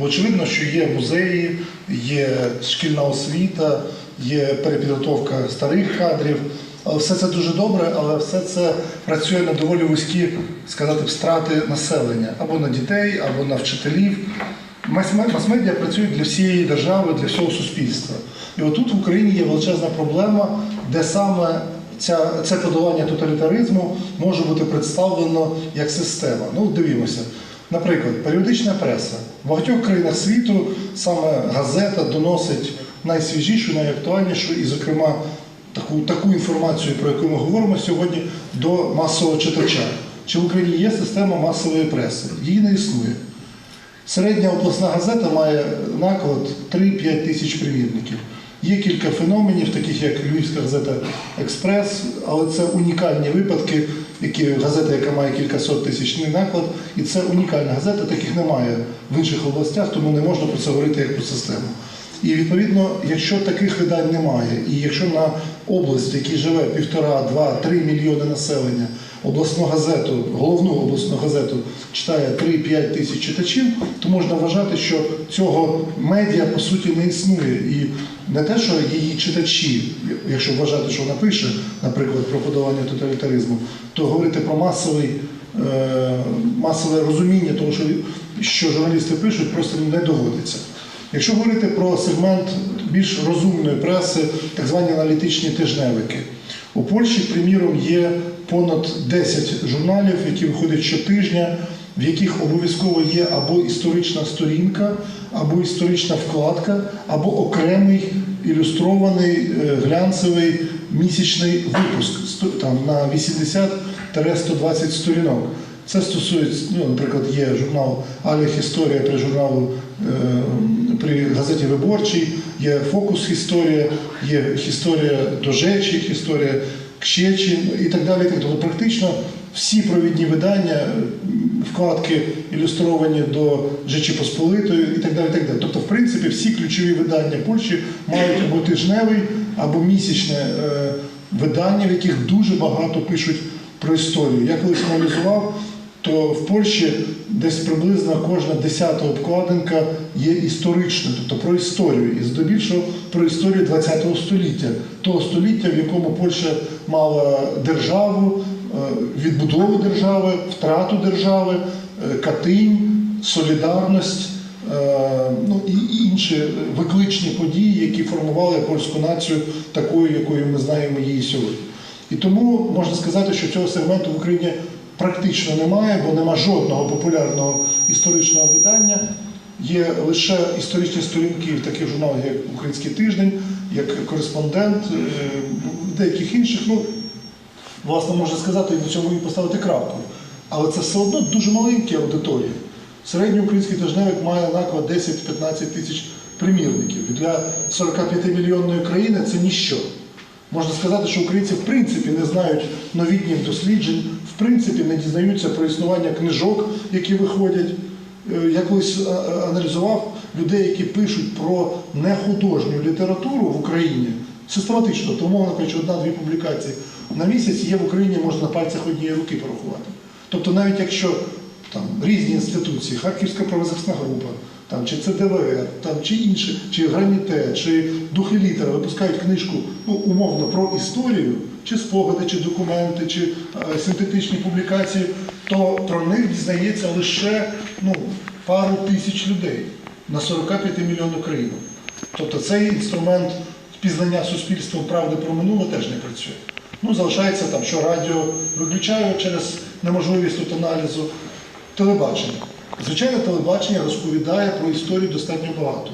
Очевидно, що є музеї, є шкільна освіта, є перепідготовка старих кадрів. Все це дуже добре, але все це працює на доволі вузькі, сказати, б, страти населення або на дітей, або на вчителів. Мас- Мас-медіа працюють для всієї держави, для всього суспільства. І отут в Україні є величезна проблема, де саме ця, це подолання тоталітаризму може бути представлено як система. Ну, дивімося. Наприклад, періодична преса. В багатьох країнах світу саме газета доносить найсвіжішу, найактуальнішу і, зокрема, таку, таку інформацію, про яку ми говоримо сьогодні, до масового читача. Чи в Україні є система масової преси? Її не існує. Середня обласна газета має наклад 3-5 тисяч примірників. Є кілька феноменів, таких як Львівська газета Експрес, але це унікальні випадки, газета, яка має кількасот тисячний наклад, і це унікальна газета, таких немає в інших областях, тому не можна про це говорити як про систему. І відповідно, якщо таких видань немає, і якщо на область, в якій живе півтора, два, три мільйони населення, обласну газету, головну обласну газету читає 3-5 тисяч читачів, то можна вважати, що цього медіа по суті не існує. І не те, що її читачі, якщо вважати, що вона пише, наприклад, про подолання тоталітаризму, то говорити про масовий, е, масове розуміння того, що, що журналісти пишуть, просто не доводиться. Якщо говорити про сегмент більш розумної преси, так звані аналітичні тижневики, у Польщі, приміром, є понад 10 журналів, які виходять щотижня, в яких обов'язково є або історична сторінка, або історична вкладка, або окремий ілюстрований е, глянцевий місячний випуск там, на 80-120 сторінок. Це стосується, ну, наприклад, є журнал Аліх Історія при журналу е, при газеті Виборчий, є Фокус Історія, є історія Дожечих, історія Кщечин і так далі. Тобто практично всі провідні видання, вкладки ілюстровані до Жечі Посполитої і так далі. так далі. Тобто, в принципі, всі ключові видання Польщі мають або тижневий, або місячне е, видання, в яких дуже багато пишуть про історію. Я колись аналізував, то в Польщі десь приблизно кожна десята обкладинка є історичною, тобто про історію, і здебільшого про історію ХХ століття, того століття, в якому Польща мала державу, відбудову держави, втрату держави, е, Катинь, солідарність. е, Ну і інші викличні події, які формували польську націю такою, якою ми знаємо її сьогодні. І тому можна сказати, що цього сегменту в Україні практично немає, бо нема жодного популярного історичного видання. Є лише історичні сторінки в таких журналах, як Український тиждень, як кореспондент, е, деяких інших. Ну, власне, можна сказати, і на цьому і поставити крапку. Але це все одно дуже маленькі аудиторії. Середній український тижневик має наклад 10-15 тисяч примірників. І для 45 мільйонної країни це ніщо. Можна сказати, що українці в принципі не знають новітніх досліджень, в принципі не дізнаються про існування книжок, які виходять. Е, Я колись е, аналізував людей, які пишуть про нехудожню літературу в Україні систематично, то мовно кажучи, одна-дві публікації на місяць є в Україні, можна на пальцях однієї руки порахувати. Тобто, навіть якщо там різні інституції, Харківська правозахисна група, там, чи ЦДВР, там, чи інші, чи Граніте, чи Духи літера випускають книжку ну, умовно про історію, чи спогади, чи документи, чи е, синтетичні публікації, то про них дізнається лише ну, пару тисяч людей на 45 мільйонів країн. Тобто цей інструмент пізнання суспільством правди про минуле теж не працює. Ну, залишається там, що радіо виключаю через неможливість тут аналізу телебачення. Звичайно, телебачення розповідає про історію достатньо багато.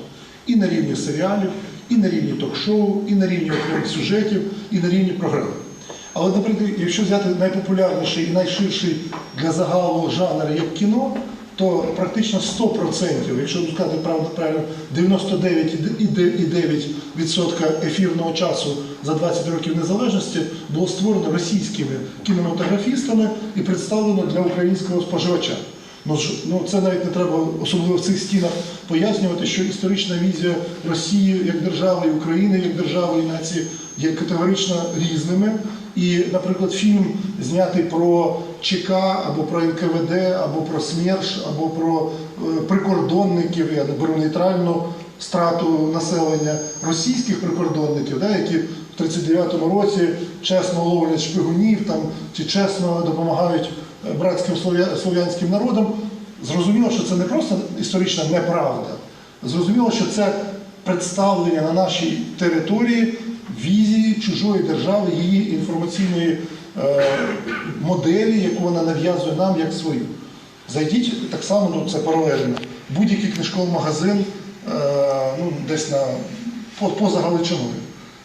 І на рівні серіалів, і на рівні ток-шоу, і на рівні окремих сюжетів, і на рівні програм. Але, наприклад, якщо взяти найпопулярніший і найширший для загалу жанр як кіно, то практично 100%, якщо сказати правду правильно, 99,9% ефірного часу за 20 років незалежності було створено російськими кінематографістами і представлено для українського споживача. Ну, ну це навіть не треба особливо в цих стінах пояснювати, що історична візія Росії як держави і України як держави і нації є категорично різними. І, наприклад, фільм знятий про ЧК, або про НКВД, або про СМЕРШ, або про е, прикордонників, я не беру нейтральну страту населення російських прикордонників, да, які в 39-му році чесно ловлять шпигунів там, чи чесно допомагають е, братським слов'янським народам. Зрозуміло, що це не просто історична неправда. Зрозуміло, що це представлення на нашій території візії чужої держави, її інформаційної моделі, яку вона нав'язує нам як свою. Зайдіть так само, ну це паралельно. Будь-який книжковий магазин е, ну, десь на поза Галичиною.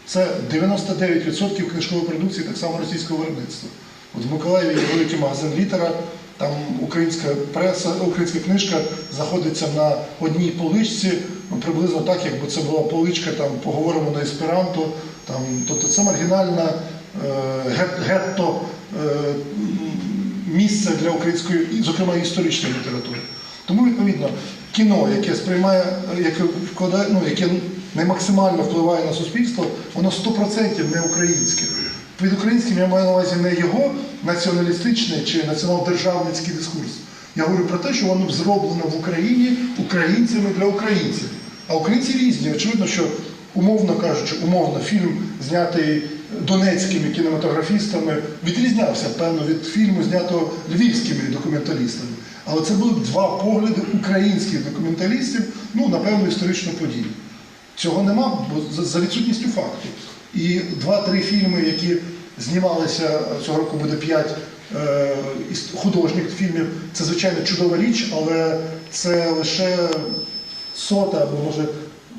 Це 99% книжкової продукції так само російського виробництва. От в Миколаєві є великий магазин літера, там українська преса, українська книжка знаходиться на одній поличці, ну, приблизно так, якби це була поличка, там поговоримо на есперанто. Там, тобто це маргінальна е, гетто е, місце для української, зокрема історичної літератури. Тому відповідно кіно, яке сприймає, е, яке вкладає, ну яке не максимально впливає на суспільство, воно 100% не українське. Під українським я маю на увазі не його націоналістичний чи націонал-державницький дискурс. Я говорю про те, що воно зроблено в Україні українцями для українців. А українці різні. Очевидно, що умовно кажучи, умовно фільм, знятий донецькими кінематографістами, відрізнявся певно від фільму, знятого львівськими документалістами. Але це були два погляди українських документалістів, ну, на певну історичну подію. Цього нема, бо за- відсутністю факту. І два-три фільми, які знімалися цього року буде п'ять е, художніх фільмів, це звичайно чудова річ, але це лише сота або може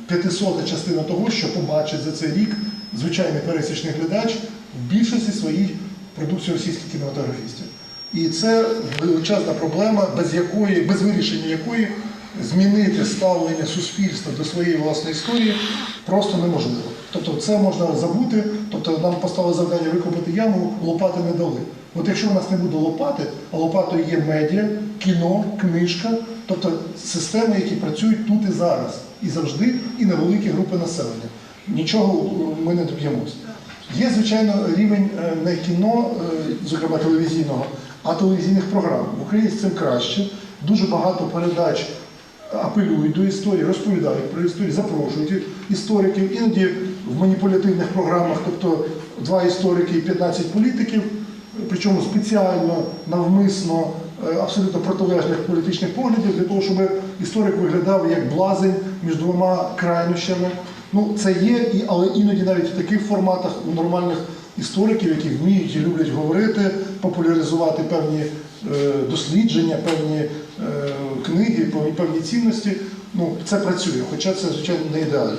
п'ятисота частина того, що побачить за цей рік звичайний пересічний глядач в більшості своїй продукції російських кінематографістів. І це величезна проблема, без якої, без вирішення якої змінити ставлення суспільства до своєї власної історії просто неможливо. Тобто це можна забути, тобто нам поставили завдання викопати яму, лопати не дали. От якщо у нас не буде лопати, а лопатою є медіа, кіно, книжка, тобто системи, які працюють тут і зараз, і завжди, і на великі групи населення. Нічого ми не доб'ємося. Є, звичайно, рівень е, не кіно, е, зокрема телевізійного, а телевізійних програм. В Україні з цим краще. Дуже багато передач апелюють до історії, розповідають про історію, запрошують істориків, іноді в маніпулятивних програмах, тобто два історики і 15 політиків, причому спеціально, навмисно, е, абсолютно протилежних політичних поглядів, для того, щоб історик виглядав як блазень між двома крайнощами. Ну, це є, і- але іноді навіть в таких форматах у нормальних істориків, які вміють і люблять говорити, популяризувати певні е, дослідження, певні е, книги, певні- цінності. Ну, це працює, хоча це, звичайно, не ідеально.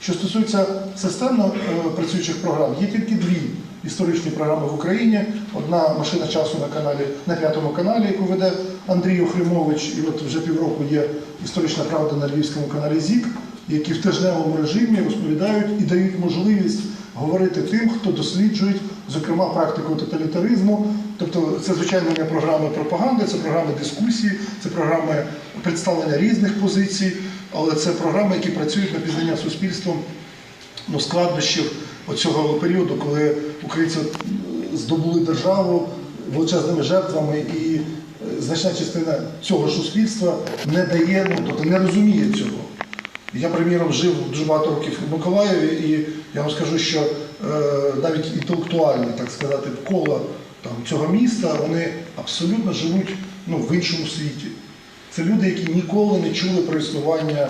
Що стосується системно е, працюючих програм, є тільки дві історичні програми в Україні. Одна машина часу на каналі на п'ятому каналі, яку веде Андрій Охримович, і от вже півроку є історична правда на львівському каналі ЗІК, які в тижневому режимі розповідають і дають можливість говорити тим, хто досліджує, зокрема, практику тоталітаризму. Тобто це, звичайно, не програми пропаганди, це програми дискусії, це програми представлення різних позицій, але це програми, які працюють на пізнання суспільством ну, складнощів оцього періоду, коли українці здобули державу величезними жертвами, і е, значна частина цього суспільства не дає, ну тобто не розуміє цього. Я, приміром, жив дуже багато років в Миколаєві, і я вам скажу, що е, навіть інтелектуальні, так сказати, кола там, цього міста, вони абсолютно живуть ну, в іншому світі. Це люди, які ніколи не чули про існування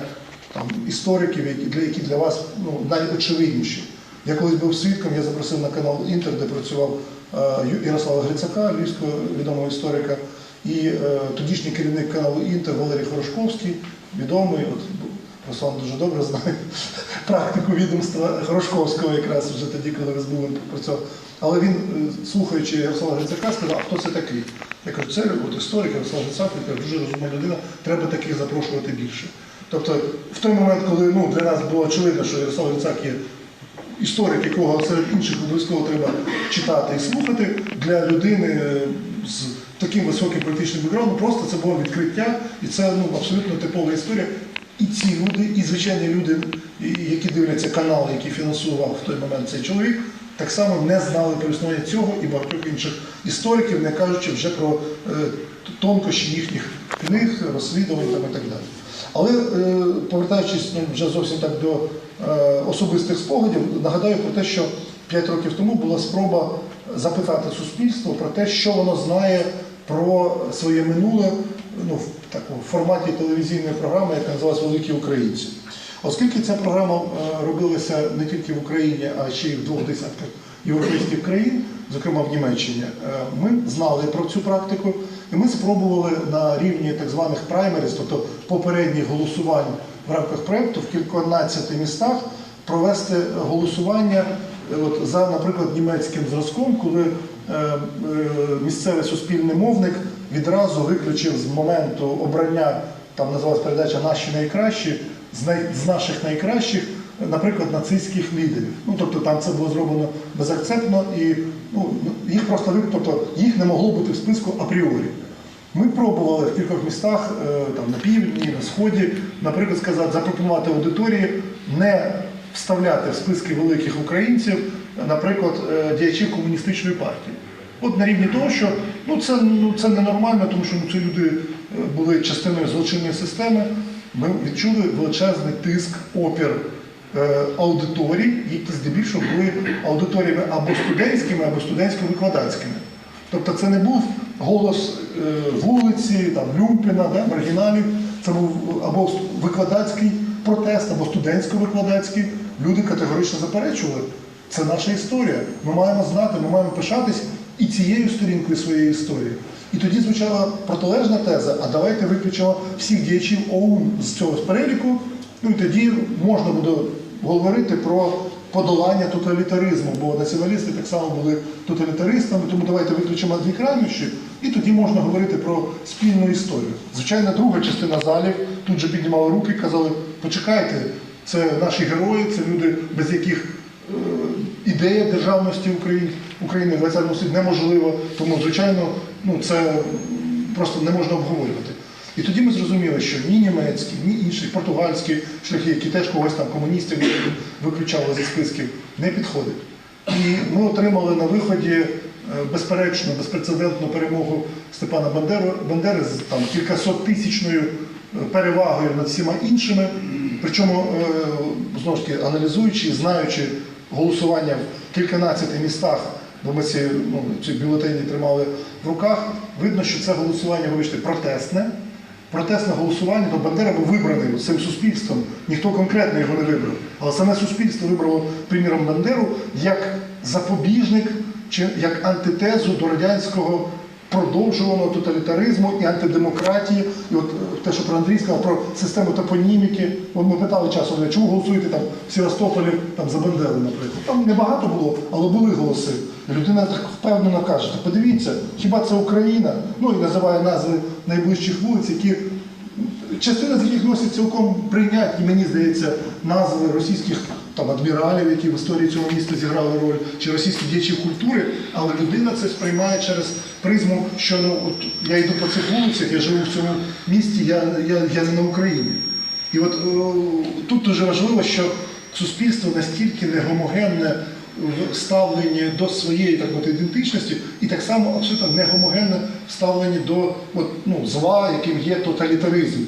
там, істориків, які для, які для вас ну, найочевидніші. Я колись був свідком, я запросив на канал Інтер, де працював е, Ярослава Грицака, львівського відомого історика, і е, тодішній керівник каналу Інтер Валерій Хорошковський, відомий, от Руслан дуже добре знає практику відомства Хорошковського якраз вже тоді, коли ви з Бувом працював. Але він, е, слухаючи Ярослава Грицака, сказав, а хто це такий? Я кажу, це от історик Ярослав Грицак, каже, дуже розумна людина, треба таких запрошувати більше. Тобто, в той момент, коли ну, для нас було очевидно, що Ярослав Грицак є історик, якого серед інших обов'язково треба читати і слухати, для людини е, з таким високим політичним бекграундом просто це було відкриття, і це ну, абсолютно типова історія. І ці люди, і звичайні люди, які дивляться канал, який фінансував в той момент цей чоловік, так само не знали про існування цього і багатьох інших істориків, не кажучи вже про е, тонкощі їхніх книг, розслідувань там і так далі. Але е, повертаючись ну, вже зовсім так до е, особистих спогадів, нагадаю про те, що 5 років тому була спроба запитати суспільство про те, що воно знає про своє минуле ну, в такому форматі телевізійної програми, яка називалась Великі Українці. Оскільки ця програма е, робилася не тільки в Україні, а ще й в двох десятках європейських країн, зокрема в Німеччині, е, ми знали про цю практику, і ми спробували на рівні так званих праймерів, тобто попередніх голосувань в рамках проєкту в кільканадцяти містах провести голосування е, от, за, наприклад, німецьким зразком, коли місцевий суспільний мовник відразу виключив з моменту обрання, там називалась передача Наші найкращі, з, наших найкращих, наприклад, нацистських лідерів. Ну, тобто там це було зроблено безакцептно і ну, їх просто тобто, їх не могло бути в списку апріорі. Ми пробували в кількох містах е, там, на півдні, на сході, наприклад, сказати, запропонувати аудиторії не вставляти в списки великих українців, наприклад, е, діячів комуністичної партії. От на рівні того, що ну, це, ну, це ненормально, тому що ну, ці люди е, були частиною злочинної системи. Ми відчули величезний тиск, опір е, аудиторій, які здебільшого були аудиторіями або студентськими, або студентсько-викладацькими. Тобто це не був голос е, вулиці, там, Люмпіна, да, маргіналів, це був або викладацький протест, або студентсько-викладацький. Люди категорично заперечували. Це наша історія. Ми маємо знати, ми маємо пишатись і цією сторінкою своєї історії. І тоді звучала протилежна теза, а давайте виключимо всіх діячів ОУН з цього переліку, ну і тоді можна буде говорити про подолання тоталітаризму, бо націоналісти так само були тоталітаристами, тому давайте виключимо дві крайнощі, і тоді можна говорити про спільну історію. Звичайно, друга частина залів тут же піднімали руки і казали, почекайте, це наші герої, це люди, без яких е, ідея державності України, України в 20 столітті неможлива, тому, звичайно, ну, це просто не можна обговорювати. І тоді ми зрозуміли, що ні німецькі, ні інші португальські шляхи, які теж когось там комуністів виключали зі списків, не підходять. І ми отримали на виході е, безперечну, безпрецедентну перемогу Степана Бандери, Бандери з там кількасот тисячною е, перевагою над всіма іншими. Причому, е, знову ж таки, аналізуючи, знаючи голосування в кільканадцяти містах, бо ми ці, ну, ці бюлетені тримали в руках, видно, що це голосування, вибачте, протестне. Протестне голосування, то Бандера був вибраний цим суспільством, ніхто конкретно його не вибрав. Але саме суспільство вибрало, приміром, Бандеру як запобіжник чи як антитезу до радянського продовжуваного тоталітаризму і антидемократії. І от е, те, що про Андрій сказав, про систему топоніміки. От ми питали часом, чому голосуєте там в Севастополі там, за Бандеру, наприклад. Там небагато було, але були голоси. Людина так впевнено каже, «Та подивіться, хіба це Україна? Ну і називає назви найближчих вулиць, які частина з яких носить цілком прийнятні, мені здається, назви російських там адміралів, які в історії цього міста зіграли роль, чи російських діячів культури, але людина це сприймає через призму, що ну от я йду по цих вулицях, я живу в цьому місті, я, я, я не на Україні. І от о, тут дуже важливо, що суспільство настільки негомогенне в ставленні до своєї так мовити, ідентичності, і так само абсолютно негомогенне в ставленні до от, ну, зла, яким є тоталітаризм.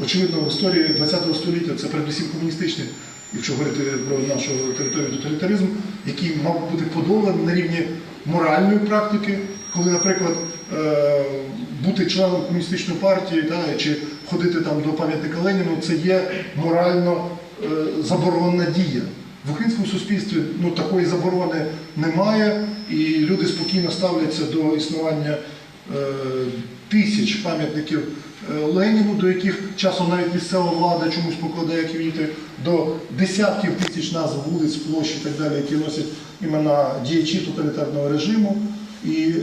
Очевидно, в історії ХХ століття це передусім комуністичний, якщо говорити про нашу територію тоталітаризм, який мав бути подоланий на рівні моральної практики, коли, наприклад, е, бути членом комуністичної партії та, чи ходити там до пам'ятника Леніну, це є морально е, заборонена дія. В українському суспільстві ну, такої заборони немає, і люди спокійно ставляться до існування е, тисяч пам'ятників е, Леніну, до яких часом навіть місцева влада чомусь покладає квіти, до десятків тисяч назв вулиць, площ і так далі, які носять імена діячів тоталітарного режиму. І е,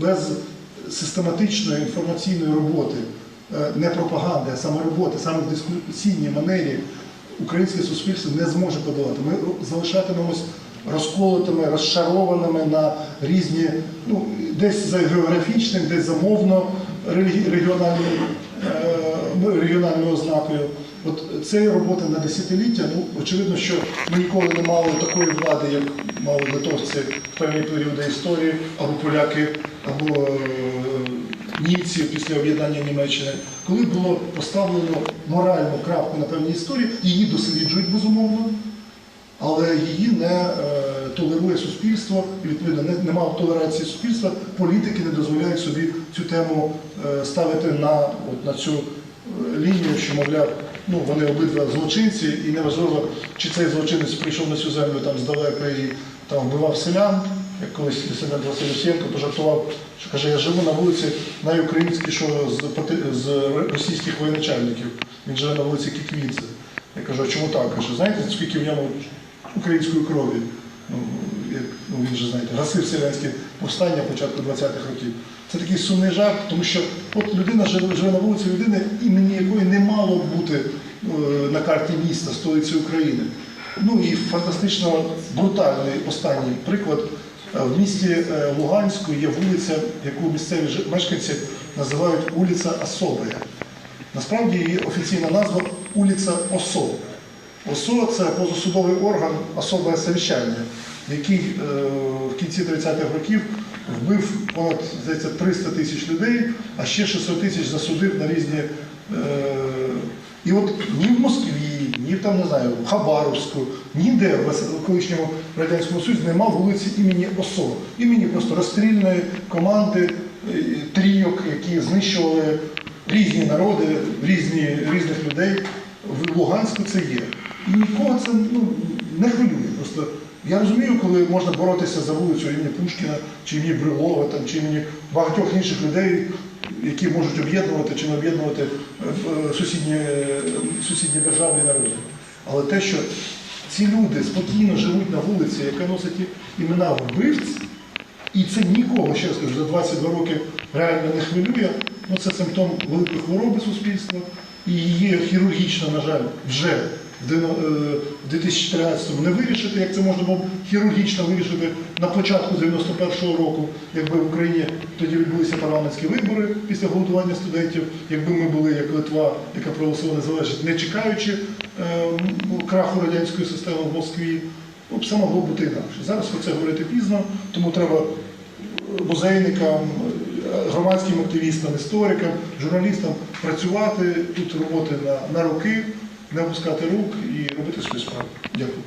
без систематичної інформаційної роботи, е, не пропаганди, а саме роботи, саме в дискусійній манері українське суспільство не зможе подолати. Ми залишатимемось розколотими, розшарованими на різні, ну, десь за географічним, десь за мовно е, регіональною ознакою. от це робота на десятиліття. Ну, очевидно, що ми ніколи не мали такої влади, як мали литовці в певні періоди історії, або поляки, або е, німці після об'єднання Німеччини, коли було поставлено моральну крапку на певній історії, її досліджують безумовно, але її не е, толерує суспільство, і відповідно не, немає толерації суспільства, політики не дозволяють собі цю тему е, ставити на, от, на цю е, лінію, що, мовляв, ну, вони обидва злочинці, і неважливо, чи цей злочинець прийшов на цю землю там здалека і там вбивав селян, як колись Васильович Єнко пожартував, що каже, я живу на вулиці найукраїнській, що з, з російських воєначальників. Він живе на вулиці Кіквіце. Я кажу, а чому так? Каже, знаєте, скільки в ньому української крові? Ну, як, ну, він же, знаєте, гасив селянське повстання початку 20-х років. Це такий сумний жарт, тому що от людина живе, живе на вулиці людини, імені якої не мало бути е, на карті міста, столиці України. Ну і фантастично брутальний останній приклад. Е, В місті е, Луганську є вулиця, яку місцеві мешканці називають вулиця Особая. Насправді її офіційна назва вулиця ОСО. ОСО це позасудовий орган особе совіщання, який е, в кінці 30-х років вбив понад здається, 300 тисяч людей, а ще 600 тисяч засудив на різні. Е, і от ні в Москві, ні там, не знаю, в Хабаровську, ніде в колишньому Радянському Союзі нема вулиці імені ОСО, імені просто розстрільної команди е, трійок, які знищували різні народи, різні, різних людей. В Луганську це є. І нікого це ну, не хвилює. Просто я розумію, коли можна боротися за вулицю імені Пушкіна, чи імені Брилова, там, чи імені багатьох інших людей, які можуть об'єднувати чи не об'єднувати е, е, сусідні, е, сусідні держави і народи. Але те, що ці люди спокійно живуть на вулиці, яка носить імена вбивць, і це нікого, ще раз кажу, за 22 роки реально не хвилює. Ну, це симптом великої хвороби суспільства. І її хірургічно, на жаль, вже в дино- е, в 2014-му не вирішити, як це можна було хірургічно вирішити на початку 91-го року, якби в Україні тоді відбулися парламентські вибори після голодування студентів, якби ми були як Литва, яка проголосила незалежність, не чекаючи е, краху радянської системи в Москві, ну, все могло бути інакше. Зараз про це говорити пізно, тому треба музейникам, громадським активістам, історикам, журналістам працювати тут роботи на, на роки, не опускати рук і робити свою справу. Дякую.